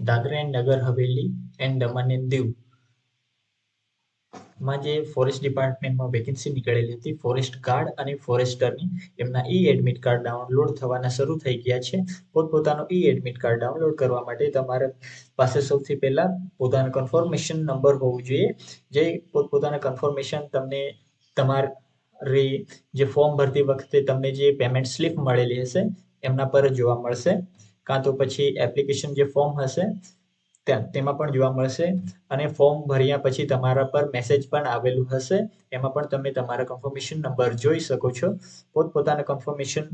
Dadra and Nagar, Haveli and Daman and Diu. માં જે forest ડિપાર્ટમેન્ટમાં vacancy નીકળેલી હતી ફોરેસ્ટ ગાર્ડ અને ફોરેસ્ટરની એમના ઈ એડમિટ કાર્ડ ડાઉનલોડ થવાના શરૂ થઈ ગયા છે. પોતપોતાનું ઈ એડમિટ કાર્ડ ડાઉનલોડ કરવા માટે તમારે પાસે સૌથી પહેલા પોતાનો કન્ફર્મેશન નંબર હોવો જોઈએ. જે પોતપોતાના કન્ફર્મેશન તમને તમારી જે ફોર્મ ભરતી વખતે તમને જે પેમેન્ટ સ્લિપ મળેલી હશે, એમના પર જોવા મળશે. કાં તો પછી એપ્લિકેશન જે ફોર્મ હશે તેમાં પણ જોવા મળશે અને ફોર્મ ભર્યા પછી તમારા પર મેસેજ પણ આવેલું હશે. એમાં પણ તમે તમારા કન્ફર્મેશન નંબર જોઈ શકો છો. પોતપોતાના કન્ફર્મેશન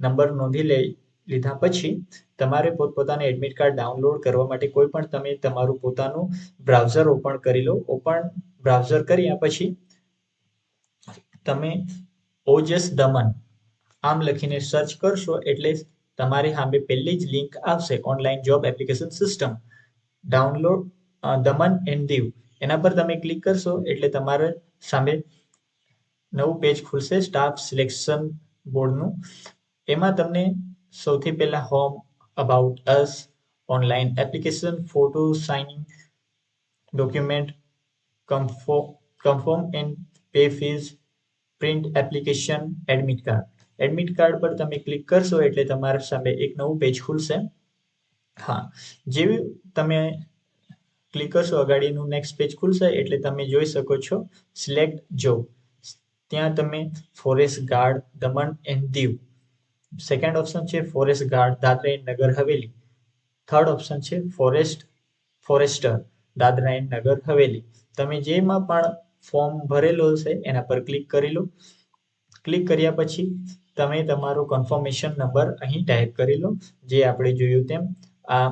નંબર નોંધી લઈ લીધા પછી તમારે પોતપોતાને એડમિટ કાર્ડ ડાઉનલોડ કરવા માટે કોઈ પણ તમે તમારું પોતાનું બ્રાઉઝર ઓપન કરી લો. ઓપન બ્રાઉઝર કર્યા પછી તમે ઓજસ દમન આમ લખીને સર્ચ કરશો એટલે તમારી સામે પહેલી જ લિંક આવશે online job application system download Daman and Diu. એના પર તમે ક્લિક કરશો એટલે તમારે સામે નવું પેજ ખુલશે સ્ટાફ સિલેક્શન બોર્ડનું એમાં તમને સૌથી પહેલા home about us online application photo signing document કમ્ફો confirm and pay fees print application admit card admit card પર તમે ક્લિક કરશો એટલે તમારા સામે એક નવું પેજ ખુલશે. હા, જેવી તમે ક્લિક કરશો, અગાડીનું નેક્સ્ટ પેજ ખુલશે એટલે તમે જોઈ શકો છો સિલેક્ટ જોબ ત્યાં તમે forest guard Daman and Diu. Second option છે forest guard Dadra and Nagar Haveli. Third option છે forest forester Dadra and Nagar Haveli. તમે જેમાં પણ ફોર્મ ભરેલો હશે, એના પર ક્લિક કરી લો. ક્લિક કર્યા પછી તમે તમારો કન્ફર્મેશન નંબર અહીં ટાઈપ કરી લો, જે આપણે જોયું તેમ આ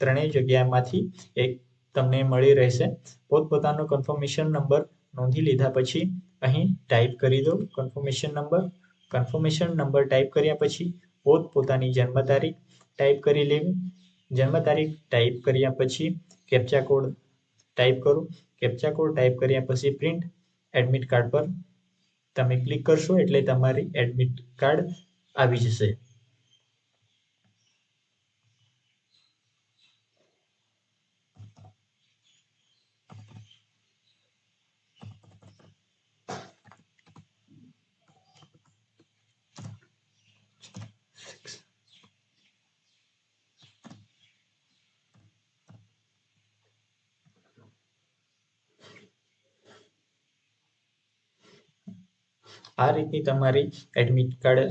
ત્રણેય જગ્યામાંથી એક તમને મળી રહેશે. પોતપોતાનો કન્ફર્મેશન નંબર નોંધી લીધા પછી અહીં ટાઈપ કરી દો confirmation number confirmation number type કર્યા પછી પોતપોતાની જન્મ તારીખ ટાઈપ કરી લેવી. જન્મ તારીખ ટાઈપ કર્યા પછી કેપ્ચા કોડ ટાઈપ કરો. કેપ્ચા કોડ ટાઈપ કર્યા પછી પ્રિન્ટ એડમિટ કાર્ડ પર તમે ક્લિક કરશો એટલે તમારી એડમિટ કાર્ડ આવી જશે. આ રીતની તમારી એડમિટ કાર્ડ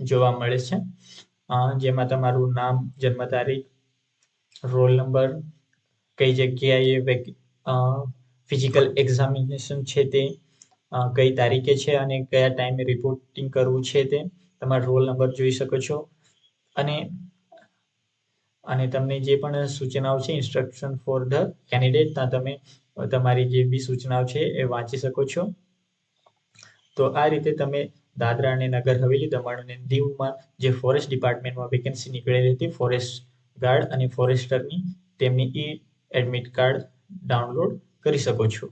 જોવા મળે છે. જેમાં તમારું નામ, જન્મ તારીખ રોલ નંબર કઈ જગ્યાએ ફિઝિકલ એક્ઝામિનેશન છે તે કઈ તારીખે છે અને કયા ટાઈમે રિપોર્ટિંગ કરવું છે તે, તમારો રોલ નંબર જોઈ શકો છો. અને અને તમને જે પણ સૂચનાઓ છે ઇન્સ્ટ્રક્શન ફોર ધ કેન્ડિડેટ ત્યાં તમે, તમારી જે બી સૂચનાઓ છે એ વાંચી શકો છો. તો આ રીતે તમે દાદરા અને નગર હવેલી, દમણ અને દીવમાં જે ફોરેસ્ટ ડિપાર્ટમેન્ટમાં વેકેન્સી નીકળેલી હતી ફોરેસ્ટ ગાર્ડ અને ફોરેસ્ટરની તેમની ઈ એડમિટ કાર્ડ ડાઉનલોડ કરી શકો છો.